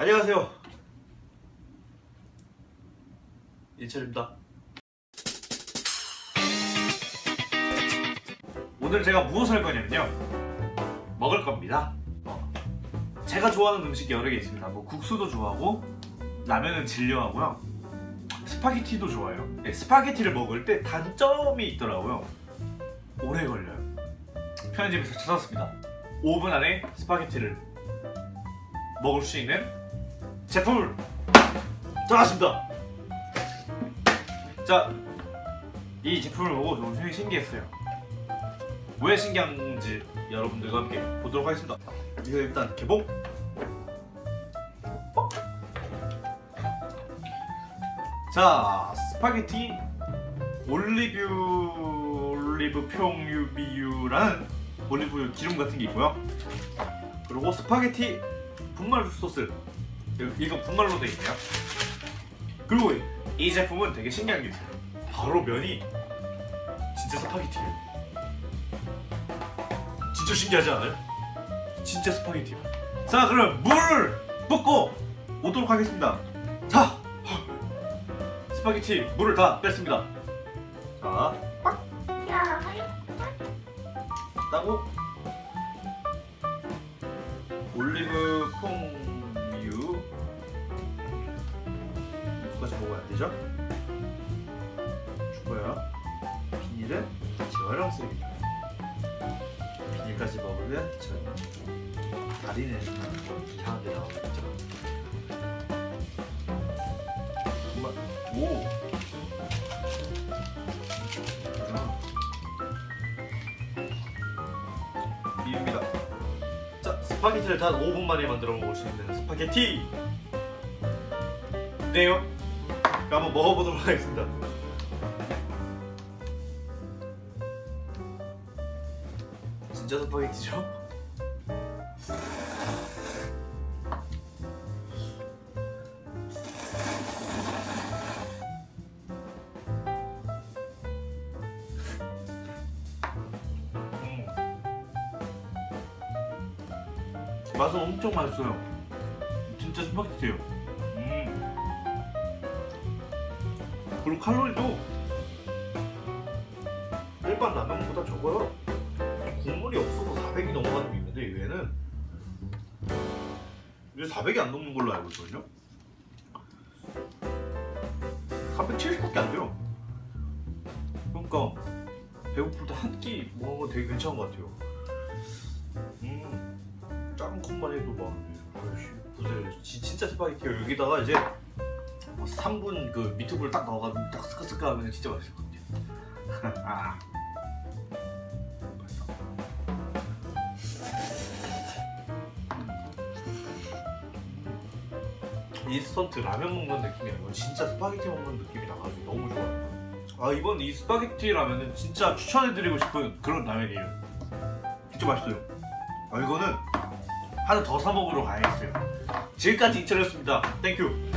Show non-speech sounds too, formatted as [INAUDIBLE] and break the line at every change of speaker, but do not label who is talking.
안녕하세요. 일철입니다. 오늘 제가 무엇을 할 거냐면요. 먹을 겁니다. 어. 제가 좋아하는 음식이 여러 개 있습니다. 뭐 국수도 좋아하고 라면은 진려하고요. 스파게티도 좋아해요. 네, 스파게티를 먹을 때 단점이 있더라고요. 오래 걸려요. 편의점에서 찾았습니다. 5분 안에 스파게티를 먹을 수 있는 제품을 찾았습니다. 자, 이 제품을 보고 좀 굉장히 신기했어요. 왜 신기한지 여러분들과 함께 보도록 하겠습니다. 이거 일단 개봉. 뻑. 자, 스파게티 올리브 올리브 평유비유라는 올리브 기름 같은 게 있고요. 그리고 스파게티 분말 소스. 이거 분말로 돼 있네요. 그리고 이 제품은 되게 신기한 게 있어요. 바로 면이 진짜 스파게티예요. 진짜 신기하지 않아요? 진짜 스파게티. 자, 그럼 물을 붓고 오도록 하겠습니다. 자, 스파게티 물을 다 뺐습니다. 자, 빡 따고 올리브 퐁 이거까지 먹어야 안 되죠? 죽어야 비닐은 재활용쓰기 비닐까지 먹으면 저 다리는 이상한 데 나오겠죠? 정말 오 이유입니다. 자, 스파게티를 단 5분 만에 만들어 먹을 수 있는 스파게티. 네요. 그럼 한번 먹어보도록 하겠습니다. 진짜 스파게티죠? 음. 맛은 엄청 맛있어요. 진짜 스파게티예요. 그리고 칼로리도 일반 라면보다 적어요. 국물이 없어도 400이 넘어가는 게 있는데 얘는 이게 400이 안 넘는 걸로 알고 있거든요. 470밖에 안 돼요. 그러니까 배고플 때 한 끼 먹는 건 되게 괜찮은 것 같아요. 음, 작은 컵만 해도 막 부세요. 진짜 스파게티요. 여기다가 이제 3분 그 미트볼 딱 넣어가지고 딱 스크스크 하면 진짜 맛있을 것 같아요. [LAUGHS] 아. 인스턴트 라면 먹는 느낌이 아니고 진짜 스파게티 먹는 느낌이 나가지고 너무 좋아요. 아 이번 이 스파게티 라면은 진짜 추천해드리고 싶은 그런 라면이에요. 진짜 맛있어요. 아 이거는 하나 더 사 먹으러 가야겠어요. 지금까지 이철이었습니다. 땡큐.